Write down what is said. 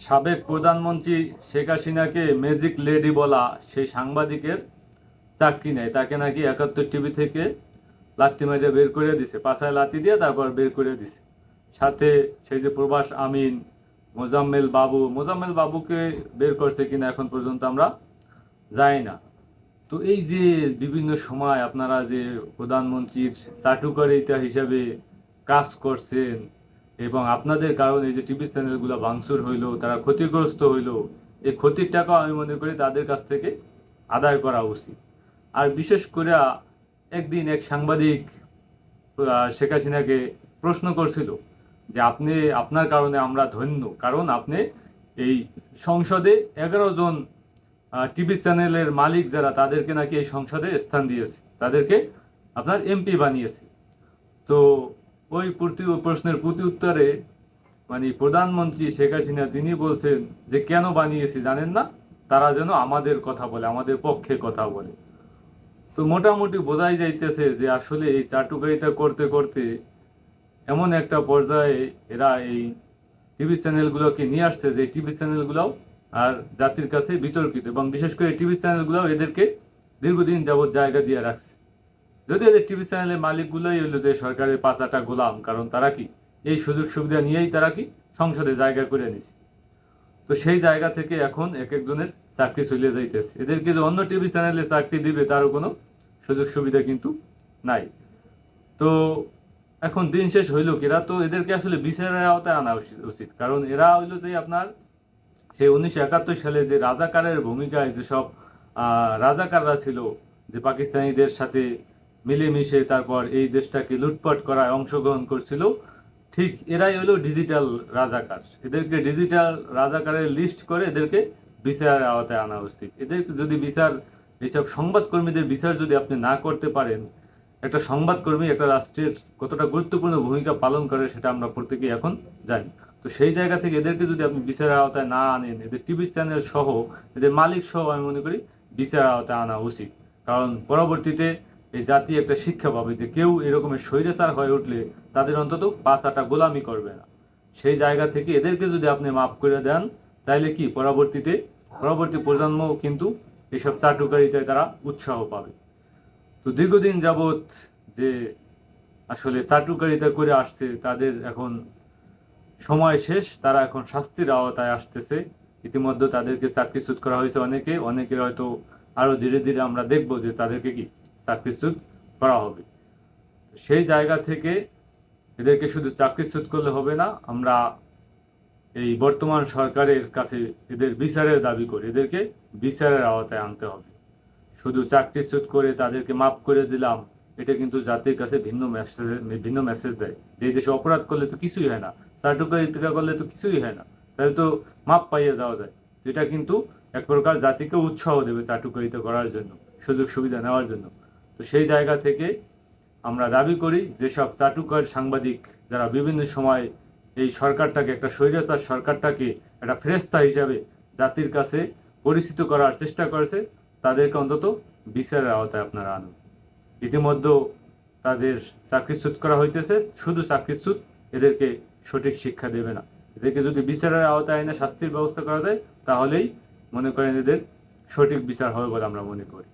সাবেক প্রধানমন্ত্রী শেখ হাসিনাকে ম্যাজিক লেডি বলা সেই সাংবাদিকের চাকরি নেয় তাকে নাকি একাত্তর টিভি থেকে লাত্তি মেরে বের করে দিছে, পাছায় লাত্তি দিয়ে তারপর বের করে দিছে। সাথে সেই যে প্রবাস আমিন, মোজাম্মেল বাবু, মোজাম্মেল বাবুকে বের করছে কিনা এখন পর্যন্ত আমরা যাই না। তো এই যে বিভিন্ন সময় আপনারা যে প্রধানমন্ত্রীর চাটুকারিতা হিসাবে কাজ করছেন এবং আপনাদের কারণে যে টিভি চ্যানেলগুলো ভাঙচুর হইল, তারা ক্ষতিগ্রস্ত হইল, এই ক্ষতির টাকা আমি মনে করি তাদের কাছ থেকে আদায় করা উচিত। আর বিশেষ করে একদিন এক সাংবাদিক শেখ হাসিনাকে প্রশ্ন করছিল যে আপনি, আপনার কারণে আমরা ধন্য, কারণ আপনি এই সংসদে এগারো জন টিভি চ্যানেলের মালিক যারা, তাদেরকে নাকি এই সংসদে স্থান দিয়েছে, তাদেরকে আপনার এমপি বানিয়েছে। তো ওই প্রতি প্রশ্নের প্রতি উত্তরে মানে প্রধানমন্ত্রী শেখ হাসিনা, তিনি বলছেন যে, কেন বানিয়েছি জানেন না? তারা যেন আমাদের কথা বলে, আমাদের পক্ষে কথা বলে। তো মোটামুটি বোঝাই যাইতেছে যে, আসলে এই চাটুকারিতা করতে করতে এমন একটা পর্যায়ে এরা এই টিভি চ্যানেলগুলোকে নিয়ে আসছে যে, টিভি চ্যানেলগুলোও আর জাতির কাছে বিতর্কিত এবং বিশেষ করে টিভি চ্যানেলগুলোও এদেরকে দীর্ঘদিন যাবৎ জায়গা দিয়ে রাখছে। যদি এদের টিভি চ্যানেলের মালিকগুলোই হলো যে সরকারের পাঁচাটা গোলাম, কারণ তারা কি? এই সুযোগ সুবিধা নিয়েই তারা কি? সংসদে জায়গা করে নিছে তো সেই জায়গা থেকে এখন এক একজনের চাকরি চলে যাইতেছে। এদেরকে যে অন্য টিভি চ্যানেলে চাকরি দিবে, তারও কোনো সুযোগ সুবিধা কিন্তু নাই। তো এখন দিন শেষ হইল কি এরা তো এদেরকে আসলে বিচারের আওতায় আনা উচিত- কারণ এরা হইল যে আপনার সেই উনিশশো একাত্তর সালে যে রাজাকারের ভূমিকায় যেসব রাজাকাররা ছিল, যে পাকিস্তানিদের সাথে মিলেমিশে তারপর এই দেশটাকে লুটপাট করায় অংশগ্রহণ করছিল। ঠিক এরাই হলো ডিজিটাল রাজাকার। এদেরকে ডিজিটাল রাজাকারের লিস্ট করে এদেরকে বিচারের আওতায় আনা উচিত। এদেরকে যদি বিচার, এইসব সংবাদকর্মীদের বিচার যদি আপনি না করতে পারেন, একটা সংবাদকর্মী একটা রাষ্ট্রের কতটা গুরুত্বপূর্ণ ভূমিকা পালন করে সেটা আমরা প্রত্যেকেই এখন জানি। তো সেই জায়গা থেকে এদেরকে যদি আপনি বিচারের আওতায় না আনেন, এদের টিভি চ্যানেল সহ, এদের মালিক সহ আমি মনে করি বিচারের আওতায় আনা উচিত। কারণ পরবর্তীতে এই জাতি একটা শিক্ষা পাবে যে কেউ এরকমের স্বৈরাচার হয়ে উঠলে তাদের অন্তত পাঁচ আটা গোলামি করবে না। সেই জায়গা থেকে এদেরকে যদি আপনি মাফ করে দেন, তাইলে কি পরবর্তীতে, পরবর্তী প্রজন্ম কিন্তু এইসব চাটুকারিতায় তারা উৎসাহ পাবে। তো দীর্ঘদিন যাবৎ যে আসলে চাটুকারিতা করে আসছে, তাদের এখন সময় শেষ, তারা এখন শাস্তির আওতায় আসতেছে। ইতিমধ্যে তাদেরকে চাকরিচ্যুত করা হয়েছে অনেকে, অনেকের হয়তো আরও ধীরে ধীরে আমরা দেখব যে তাদেরকে কি চাকরিচ্যুত করা হবে। সেই জায়গা থেকে এদেরকে শুধু চাকরিচ্যুত করলে হবে না, আমরা এই বর্তমান সরকারের কাছে এদের বিচারের দাবি করি। এদেরকে বিচারের আওতায় আনতে হবে। শুধু চাকরিচ্যুত করে তাদেরকে মাফ করে দিলাম, এটা কিন্তু জাতির কাছে ভিন্ন মেসেজ ভিন্ন মেসেজ দেয়। যে দেশে অপরাধ করলে তো কিছুই হয় না চাটুকারিতা করলে তো কিছুই হয় না, তাহলে তো মাপ পাইয়ে যাওয়া যায়। যেটা কিন্তু এক প্রকার জাতিকে উৎসাহ দেবে চাটুকারিতা করার জন্য সুযোগ সুবিধা নেওয়ার জন্য। তো সেই জায়গা থেকে আমরা দাবি করি যেসব চাটুকার সাংবাদিক যারা বিভিন্ন সময় এই সরকারটাকে, একটা স্বৈরাচার সরকারটাকে একটা ফেরেস্তা হিসাবে জাতির কাছে পরিচিত করার চেষ্টা করেছে, তাদেরকে অন্তত বিচারের আওতায় আপনারা আনুন। ইতিমধ্যে তাদের চাকরিচ্যুত করা হইতেছে, শুধু চাকরিচ্যুত এদেরকে সঠিক শিক্ষা দেবে না। এদেরকে যদি বিচারের আওতায় এনে শাস্তির ব্যবস্থা করা যায়, তাহলেই মনে করেন এদের সঠিক বিচার হবে বলে আমরা মনে করি।